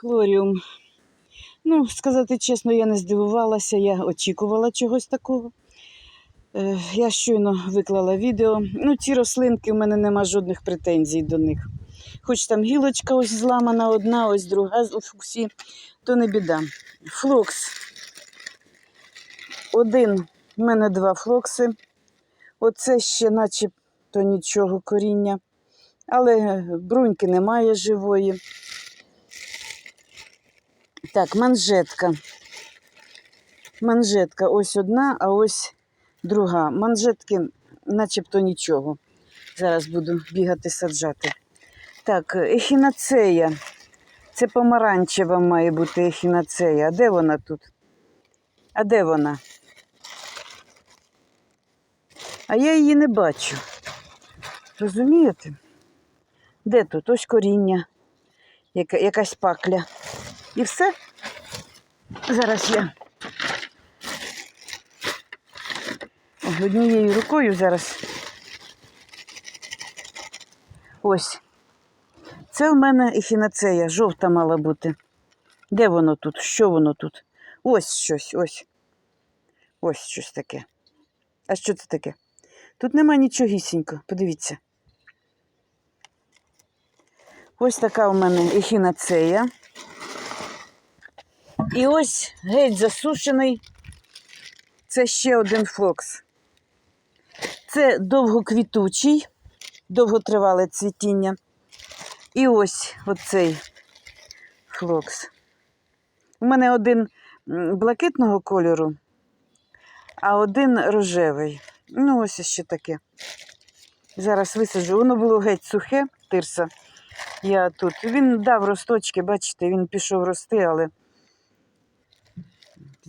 Флоріум. Ну, сказати чесно, я не здивувалася, я очікувала чогось такого. Е, Я щойно виклала відео. Ну, ці рослинки, у мене нема жодних претензій до них. Хоч там гілочка ось зламана одна, ось друга, з- всі, то не біда. Флокс. Один, в мене два флокси. Оце ще начебто нічого коріння. Але бруньки немає живої. Так, манжетка. Манжетка ось одна, а ось друга. Манжетки начебто нічого. Зараз буду бігати саджати. Так, ехінацея. Це помаранчева має бути ехінацея. А де вона тут? А де вона? А я її не бачу. Розумієте? Де тут? Ось коріння, яка, якась пакля. І все. Зараз я однією рукою зараз. Ось. Це в мене ехінацея, жовта мала бути. Де воно тут? Що воно тут? Ось щось, ось. Ось щось таке. А що це таке? Тут нема нічогісінько, подивіться. Ось така у мене ехінацея. І ось геть засушений. Це ще один флокс. Це довгоквітучий, довготривале цвітіння. І ось оцей флокс. У мене один блакитного кольору, а один рожевий. Ну, ось ще таке. Зараз висаджу. Воно було геть сухе, тирса. Я тут. Він дав росточки, бачите, він пішов рости, але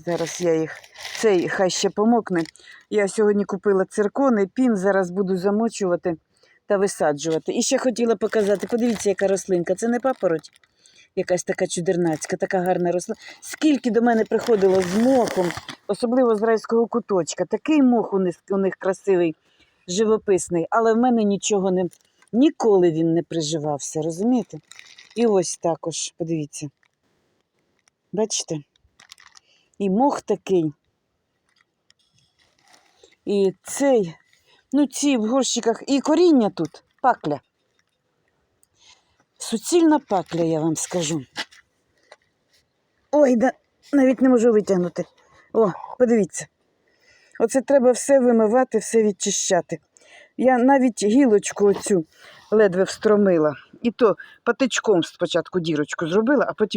зараз я їх. Цей хай ще помокне. Я сьогодні купила циркони, пін, зараз буду замочувати та висаджувати. І ще хотіла показати, подивіться, яка рослинка. Це не папороть, якась така чудернацька, така гарна рослина. Скільки до мене приходило з мохом, особливо з райського куточка. Такий мох у них, у них красивий, живописний, але в мене нічого не ніколи він не приживався, розумієте? І ось також, подивіться. Бачите? І мох такий. І цей, ну ці в горщиках, і коріння тут, пакля. Суцільна пакля, я вам скажу. Ой, да, навіть не можу витягнути. О, подивіться. Оце треба все вимивати, все відчищати. Я навіть гілочку оцю ледве встромила. І то патичком спочатку дірочку зробила, а потім.